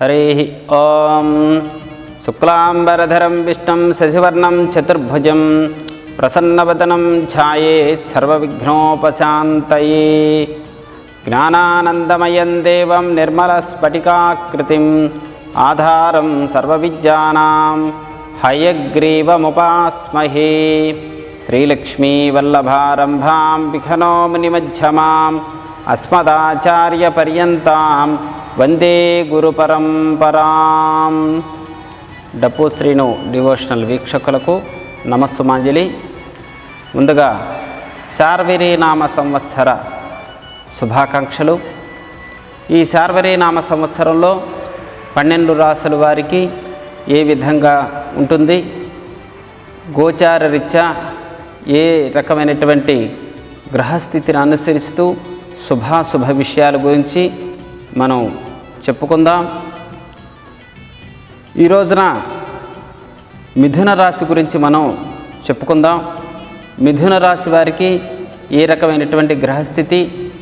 హరి ఓం శుక్లాంబరధరం విష్ణుం శశివర్ణం చతుర్భుజం ప్రసన్నవదనం ఛాయేత్ సర్వవిఘ్నోపశాంతయే జ్ఞానానందమయం దేవం నిర్మలస్ఫటికాకృతిం ఆధారం సర్వవిద్యానాం హయగ్రీవముపాస్మహే శ్రీలక్ష్మీవల్లభారంభాం విఘనో మునిమధ్యమాం అస్మదాచార్యపర్యంతాం వందే గురుపరంపరాం డప్పు శ్రీను డివోషనల్ వీక్షకులకు నమస్సుమాంజలి. ముందుగా శార్వరీనామ సంవత్సర శుభాకాంక్షలు. ఈ శార్వరీనామ సంవత్సరంలో పన్నెండు రాసుల వారికి ఏ విధంగా ఉంటుంది? గోచార రీత్యా ఏ రకమైనటువంటి గ్రహస్థితిని అనుసరిస్తూ శుభాశుభ విషయాల గురించి మనం చెప్పుకుందాం. ఈ రోజున మిథున రాశి గురించి మనం చెప్పుకుందాం. మిథున రాశి వారికి ఏ రకమైనటువంటి గ్రహస్థితి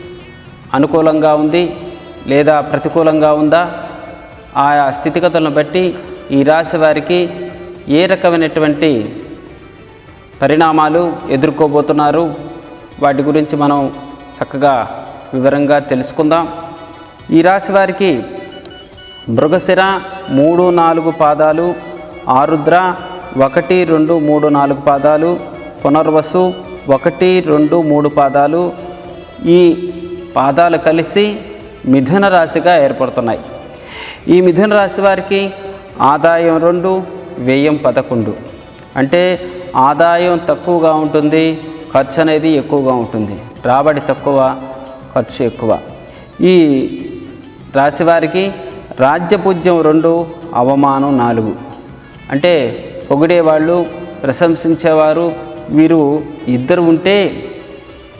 అనుకూలంగా ఉంది లేదా ప్రతికూలంగా ఉందా? ఆయా స్థితిగతులను బట్టి ఈ రాశి వారికి ఏ రకమైనటువంటి పరిణామాలు ఎదుర్కోబోతున్నారు? వాటి గురించి మనం చక్కగా వివరంగా తెలుసుకుందాం. ఈ రాశి వారికి మృగశిర మూడు నాలుగు పాదాలు ఆరుద్ర ఒకటి రెండు మూడు నాలుగు పాదాలు పునర్వసు ఒకటి రెండు మూడు పాదాలు ఈ పాదాలు కలిసి మిథున రాశిగా ఏర్పడుతున్నాయి. ఈ మిథున రాశి వారికి ఆదాయం రెండు వ్యయం పదకొండు. అంటే ఆదాయం తక్కువగా ఉంటుంది ఖర్చు అనేది ఎక్కువగా ఉంటుంది. రాబడి తక్కువ ఖర్చు ఎక్కువ. ఈ రాశివారికి రాజ్యపూజ్యం రెండు అవమానం నాలుగు. అంటే పొగిడేవాళ్ళు ప్రశంసించేవారు వీరు ఇద్దరు ఉంటే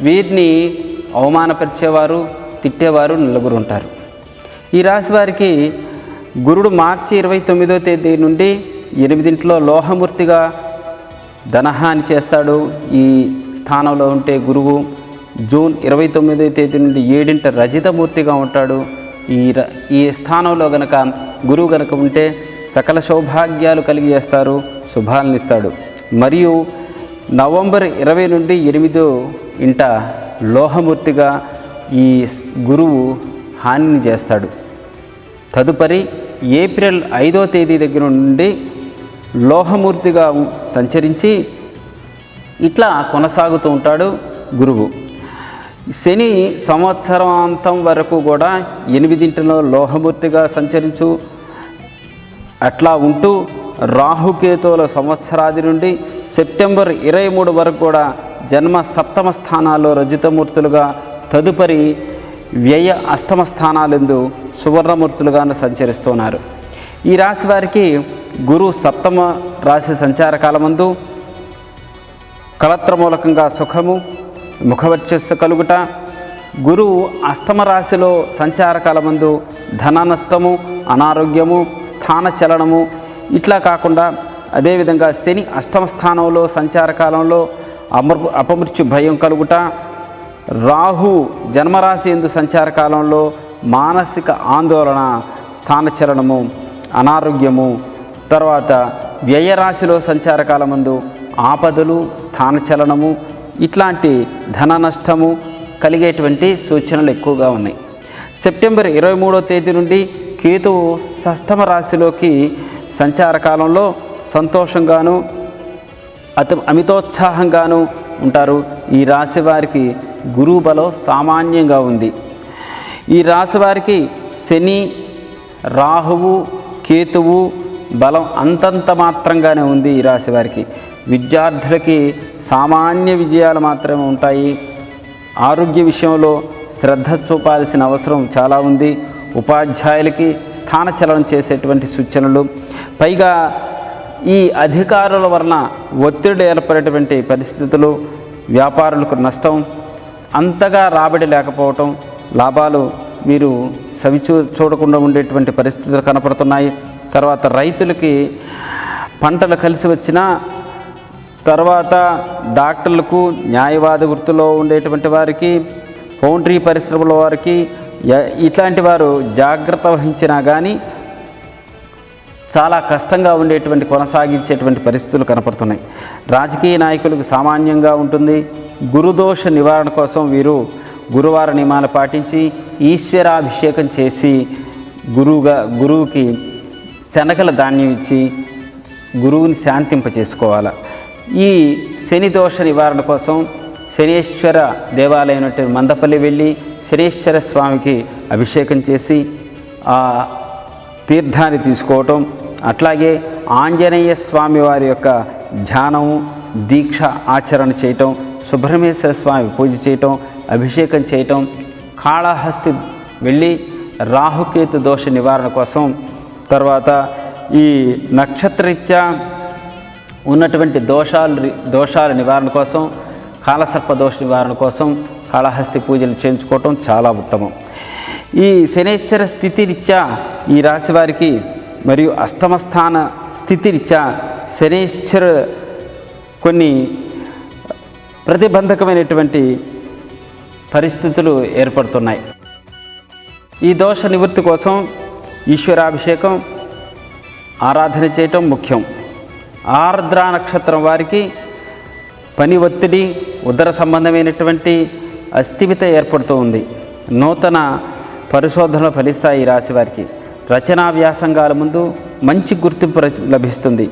వీరిని అవమానపరిచేవారు తిట్టేవారు నలుగురు ఉంటారు. ఈ రాశి వారికి గురుడు మార్చి ఇరవై తొమ్మిదో తేదీ నుండి ఎనిమిదింట్లో లోహమూర్తిగా ధనహాని చేస్తాడు. ఈ స్థానంలో ఉంటే గురువు జూన్ ఇరవై తొమ్మిదో తేదీ నుండి ఏడింట రజితమూర్తిగా ఉంటాడు. ఈ ర ఈ స్థానంలో గనక గురువు గనక ఉంటే సకల సౌభాగ్యాలు కలిగి చేస్తారు మరియు నవంబర్ ఇరవై నుండి ఎనిమిదో ఇంట లోహమూర్తిగా ఈ గురువు హానిని చేస్తాడు. తదుపరి ఏప్రిల్ ఐదో తేదీ దగ్గర నుండి లోహమూర్తిగా సంచరించి ఇట్లా కొనసాగుతూ ఉంటాడు గురువు. శని సంవత్సరాంతం వరకు కూడా ఎనిమిదింటిలో లోహమూర్తిగా సంచరించు. అట్లా ఉంటూ రాహుకేతువుల సంవత్సరాది నుండి సెప్టెంబర్ ఇరవై మూడు వరకు కూడా జన్మ సప్తమ స్థానాల్లో రజితమూర్తులుగా తదుపరి వ్యయ అష్టమ స్థానాలందు సువర్ణమూర్తులుగాను సంచరిస్తున్నారు. ఈ రాశి వారికి గురు సప్తమ రాశి సంచార కాలమందు కళత్రమూలకంగా సుఖము ముఖవర్చస్సు కలుగుట. గురువు అష్టమ రాశిలో సంచారకాల కాలమందు ధన నష్టము అనారోగ్యము స్థాన చలనము ఇట్లా కాకుండా అదేవిధంగా శని అష్టమ స్థానంలో సంచారకాలంలో అమృ అపమృత్యు భయం కలుగుట. రాహు జన్మరాశి ఎందు సంచార కాలంలో మానసిక ఆందోళన స్థానచలనము అనారోగ్యము తర్వాత వ్యయరాశిలో సంచారకాల ముందు ఆపదలు స్థానచలనము ఇట్లాంటి ధన నష్టము కలిగేటువంటి సూచనలు ఎక్కువగా ఉన్నాయి. సెప్టెంబర్ ఇరవై మూడో తేదీ నుండి కేతువు షష్టమ రాశిలోకి సంచార కాలంలో సంతోషంగాను అతి అమితోత్సాహంగాను ఉంటారు. ఈ రాశి వారికి గురువు బలం సామాన్యంగా ఉంది. ఈ రాశి వారికి శని రాహువు కేతువు బలం అంతంత మాత్రంగానే ఉంది ఈ రాశి వారికి. విద్యార్థులకి సామాన్య విజయాలు మాత్రమే ఉంటాయి. ఆరోగ్య విషయంలో శ్రద్ధ చూపాల్సిన అవసరం చాలా ఉంది. ఉపాధ్యాయులకి స్థానచలనం చేసేటువంటి సూచనలు. పైగా ఈ అధికారుల వలన ఒత్తిడి ఏర్పడేటువంటి పరిస్థితులు వ్యాపారులకు నష్టం అంతగా రాబడి లేకపోవటం లాభాలు మీరు సవిచూ చూడకుండా ఉండేటువంటి పరిస్థితులు కనపడుతున్నాయి. తర్వాత రైతులకి పంటలు కలిసి వచ్చినా తర్వాత డాక్టర్లకు న్యాయవాద వృత్తిలో ఉండేటువంటి వారికి పౌండ్రీ పరిశ్రమల వారికి ఇట్లాంటి వారు జాగ్రత్త వహించినా కానీ చాలా కష్టంగా ఉండేటువంటి కొనసాగించేటువంటి పరిస్థితులు కనపడుతున్నాయి. రాజకీయ నాయకులకు సామాన్యంగా ఉంటుంది. గురుదోష నివారణ కోసం వీరు గురువార నియమాలు పాటించి ఈశ్వరాభిషేకం చేసి గురువుగా గురువుకి శనగల ధాన్యం ఇచ్చి గురువుని శాంతింప చేసుకోవాలి ఈ శని దోష నివారణ కోసం శనీశ్వర దేవాలయం మందపల్లి వెళ్ళి శనీశ్వర స్వామికి అభిషేకం చేసి ఆ తీర్థాన్ని తీసుకోవటం అట్లాగే ఆంజనేయ స్వామి వారి యొక్క ధ్యానము దీక్ష ఆచరణ చేయటం సుబ్రహ్మేశ్వర స్వామి పూజ చేయటం అభిషేకం చేయటం కాళహస్తి వెళ్ళి రాహుకేతు దోష నివారణ కోసం తర్వాత ఈ నక్షత్రరీత్యా ఉన్నటువంటి దోషాలు దోషాల నివారణ కోసం కాలసర్ప దోష నివారణ కోసం కాళహస్తి పూజలు చేయించుకోవటం చాలా ఉత్తమం. ఈ శనేశ్వర స్థితిరీత్యా ఈ రాశి వారికి మరియు అష్టమ స్థాన స్థితిరీత్యా శనేశ్వర కొన్ని ప్రతిబంధకమైనటువంటి పరిస్థితులు ఏర్పడుతున్నాయి. ఈ దోష నివృత్తి కోసం ఈశ్వరాభిషేకం ఆరాధన చేయటం ముఖ్యం. ఆర్ద్ర నక్షత్రం వారికి పని ఒత్తిడి ఉదర సంబంధమైనటువంటి అస్థిమిత ఏర్పడుతూ ఉంది. నూతన పరిశోధనలు ఫలిస్తాయి ఈ రాశి వారికి. రచనా వ్యాసంగాల ముందు మంచి గుర్తింపు లభిస్తుంది.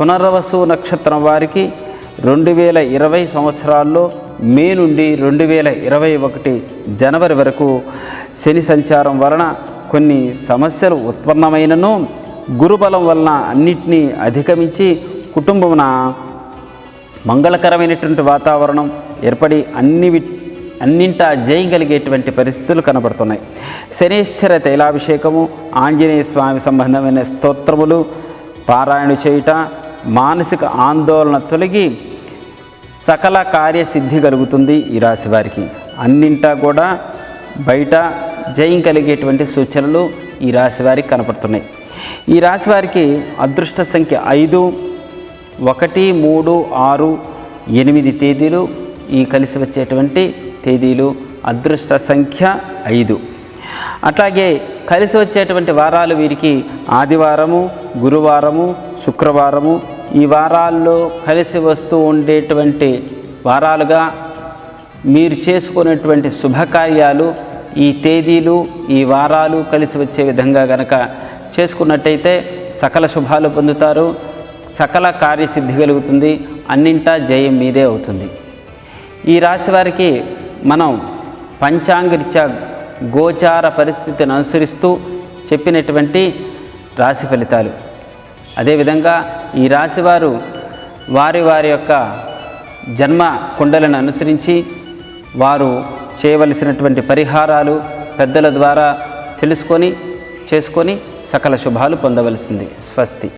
పునర్వసు నక్షత్రం వారికి రెండు వేల ఇరవై సంవత్సరాల్లో మే నుండి రెండు వేల ఇరవై ఒకటి జనవరి వరకు శని సంచారం వలన కొన్ని సమస్యలు ఉత్పన్నమైనను గురుబలం వలన అన్నిటినీ అధిగమించి కుటుంబమున మంగళకరమైనటువంటి వాతావరణం ఏర్పడి అన్ని అన్నింటా జయం కలిగేటువంటి పరిస్థితులు కనబడుతున్నాయి. శనీశ్వర తైలాభిషేకము ఆంజనేయ స్వామి సంబంధమైన స్తోత్రములు పారాయణ చేయుట మానసిక ఆందోళన తొలగి సకల కార్యసిద్ధి కలుగుతుంది ఈ రాశి వారికి. అన్నింటా కూడా బయట జయం కలిగేటువంటి సూచనలు ఈ రాశి వారికి కనపడుతున్నాయి. ఈ రాశి వారికి అదృష్ట సంఖ్య ఐదు ఒకటి మూడు ఆరు ఎనిమిది తేదీలు ఈ కలిసి వచ్చేటువంటి తేదీలు. అదృష్ట సంఖ్య ఐదు. అట్లాగే కలిసి వచ్చేటువంటి వారాలు వీరికి ఆదివారము గురువారము శుక్రవారము. ఈ వారాల్లో కలిసి వస్తూ ఉండేటువంటి వారాలుగా మీరు చేసుకునేటువంటి శుభకార్యాలు ఈ తేదీలు ఈ వారాలు కలిసి వచ్చే విధంగా గనక చేసుకున్నట్టయితే సకల శుభాలు పొందుతారు సకల కార్యసిద్ధి కలుగుతుంది అన్నింటా జయం మీదే అవుతుంది. ఈ రాశి వారికి మనం పంచాంగరీత్యా గోచార పరిస్థితిని అనుసరిస్తూ చెప్పినటువంటి రాశి ఫలితాలు. అదేవిధంగా ఈ రాశివారు వారి వారి యొక్క జన్మ కుండలను అనుసరించి వారు చేయవలసినటువంటి పరిహారాలు పెద్దల ద్వారా తెలుసుకొని చేసుకొని సకల శుభాలు పొందవలసింది. స్వస్తి.